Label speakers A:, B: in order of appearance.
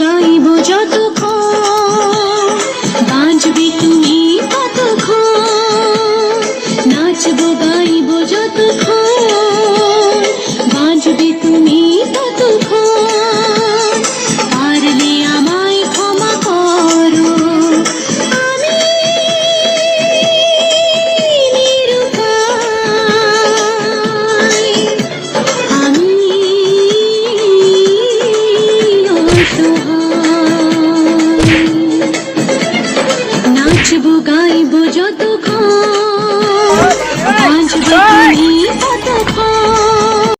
A: গাইব যতক্ষণ বাঁচবি তুমি গাইব যত